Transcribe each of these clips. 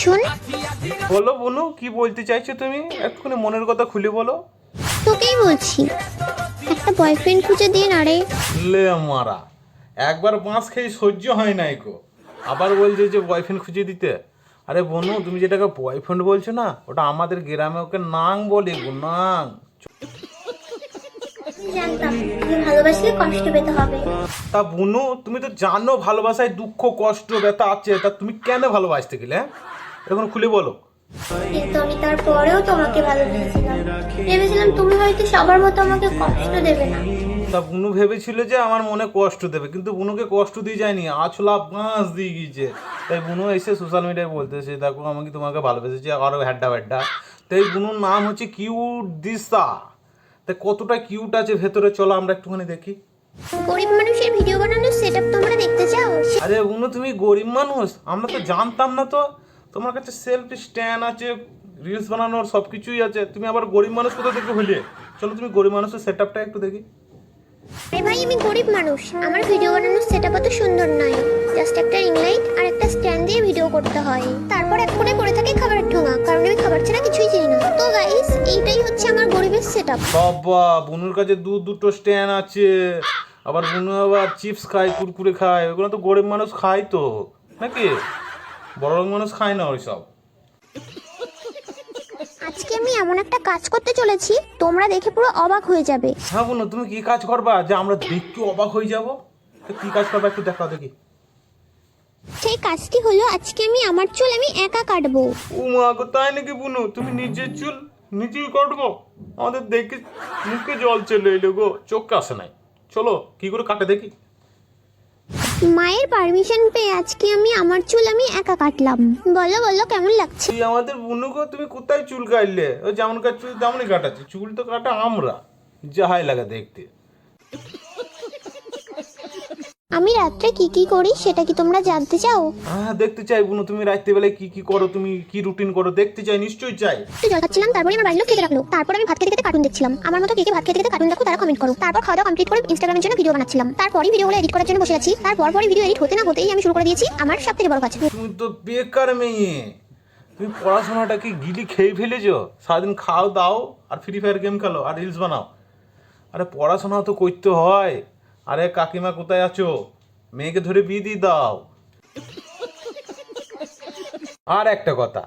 শোন বলো বনু কি বলতে চাইছো তুমি? এক্ষুনি মনের কথা খুলে বলো। তোকেই বলছি একটা বয়ফ্রেন্ড খুঁজে দিন আরে। লে মারা একবার বাঁশ খেয়ে সহ্য হয় নাই গো। আবার বলছে যে বয়ফ্রেন্ড খুঁজে দিতে। আরে বনু তুমি যেটাকে বয়ফ্রেন্ড বলছো না ওটা আমাদের গ্রামে ওকে নাং বলে গো নাং। জানতাম তুমি ভালোবাসলে কষ্ট পেতে হবে। তা বুনু তুমি তো জানো ভালোবাসায় দুঃখ কষ্ট ব্যথা আছে তা তুমি কেন ভালোবাসতে গেলে হ্যাঁ? এখন খুলে বলো। কিন্তু আমি তারপরেও তোমাকে ভালোবেসেছিলাম। ভেবেছিলাম তুমি হয়তো সবার মতো আমাকে কষ্ট দেবে না। তা বুনু ভেবেছিল যে আমার মনে কষ্ট দেবে কিন্তু বুনুকে কষ্ট দিয়ে যায়নি আছলা বাঁশ দিয়ে গিয়েছে। তাই বুনু এসে সোশ্যাল মিডিয়ায় বলতেছে দেখো আমাকে তোমাকে ভালোবেসেছি? আরও হ্যাড্ডা ব্যাড্ডা। তাই বুনুর নাম হচ্ছে কিউট দিশা। তাই কতটা কিউট আছে ভেতরে চলো আমরা একটুখানি দেখি। গরিব মানুষের ভিডিও বানানোর সেটআপ তোমরা দেখতে চাও? আরে বুনু তুমি গরিব মানুষ আমরা তো জানতাম না তো। তোমার কাছে সেলফ স্ট্যান্ড আছে রিলস বানানোর সব কিছুই আছে তুমি আবার গরিব মানুষ কোথা থেকে হইলে চলো তুমি গরিব মানুষের সেট আপটা একটু দেখি। আরে ভাই আমি গরিব মানুষ। আমার ভিডিও বানানোর সেটআপ অত সুন্দর নয় জাস্ট একটা রিং লাইট আর একটা স্ট্যান্ড দিয়ে ভিডিও করতে হয়। তারপর এক কোণে পড়ে থাকে খাবারের ঠোঙা। কারণ আমি খাবার ছাড়া কিছুই চিনি না। তো গাইস এইটাই হচ্ছে আমার গরিবের সেটআপ বাবা বুনুর কাছে দু দুটো স্ট্যান্ড আছে। আবার বুনু আবার চিপস খায় কুরকুরে খায়। ওগুলো তো গরিব মানুষ খায় তো নাকি? বড় লোক মানুষ খায় না ওইসব। আজকে আমি এমন একটা কাজ করতে চলেছি তোমরা দেখে পুরো অবাক হয়ে যাবে। হ্যাঁ বুনু তুমি কি কাজ করবা? যে আমরা দেখতে অবাক হয়ে যাব? তো কি কাজ করবা একটু দেখাও দেখি। সেই কাজটি হলো আজকে আমি আমার চুল আমি একা কাটবো। ও মা গো তাই নাকি বুনু তুমি নিজের চুল নিজেই কাটবো? আমাদের দেখে মুখে জল চলে এলো গো চোখে আসে নাই। চলো কি করে কাটে দেখি। মায়ের পারমিশন পেয়ে আজকে আমি আমার চুল আমি একা কাটলাম। বলো বলো, কেমন লাগছে? তুই আমাদের বুনু গো তুমি কোথায় চুল কাটলে? ও যেমন কাটছিস তেমনই কাটাচ্ছি। চুল তো কাটা আমরা। যাহাই লাগা দেখতে। আমি রাত্রে কি কি করি সেটা কি তোমরা জানতে চাও? হ্যাঁ দেখতে চাই বুনু তুমি রাত্রিবেলায় কি কি করো তুমি কি রুটিন করো দেখতে চাই নিশ্চয়ই চাই। একটু জল খাচ্ছিলাম তারপরে আমার বাড়ির লোক খেতে রাখল তারপর আমি ভাত খেতে খেতে কার্টুন দেখছিলাম। আমার মতো কে কে ভাত খেতে খেতে কার্টুন দেখো তারা কমেন্ট করো। তারপর খাওয়া দাওয়া কমপ্লিট করে ইনস্টাগ্রামের জন্য ভিডিও বানাচ্ছিলাম। তারপরে ভিডিওগুলো এডিট করার জন্য বসে আছি। তারপর পরে ভিডিও এডিট হতে না হতেই আমি শুরু করে দিয়েছি আমার সব থেকে বড় কাজ। তুমি তো বেকার মেয়ে। তুমি পড়াশোনাটাকে গিলি খেয়ে ফেলেছো? সারাদিন খাও দাও আর ফ্রি ফায়ার গেম খেলো আর রিলস বানাও। আরে পড়াশোনা তো করতে হয়। আরে কাকিমা, কোথায় আছো? মেয়েকে ধরে বিয়ে দিয়ে দাও। আর একটা কথা,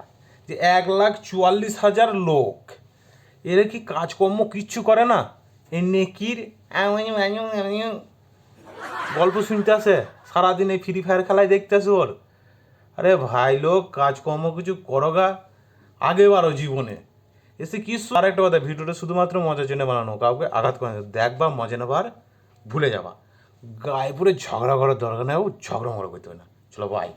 যে এক লাখ চুয়াল্লিশ হাজার লোক, এরা কি কাজকর্ম কিচ্ছু করে না? এই নেকির গল্প শুনতে আসে? সারাদিন এই ফ্রি ফায়ার খেলায় দেখতে আসে ওর। আরে ভাই লোক, কাজকর্ম কিছু করো গা। আগে বারো জীবনে। এসে কি আর একটা কথা, ভিডিওটা শুধুমাত্র মজার জন্য বানানো, কাউকে আঘাত করে। দেখবা মজা নেবার ভুলে যাওয়া গায়ে পুরো ঝগড়া করার দরকার নেই ও ঝগড়া মগড়া করতে হবে না। চলো বাই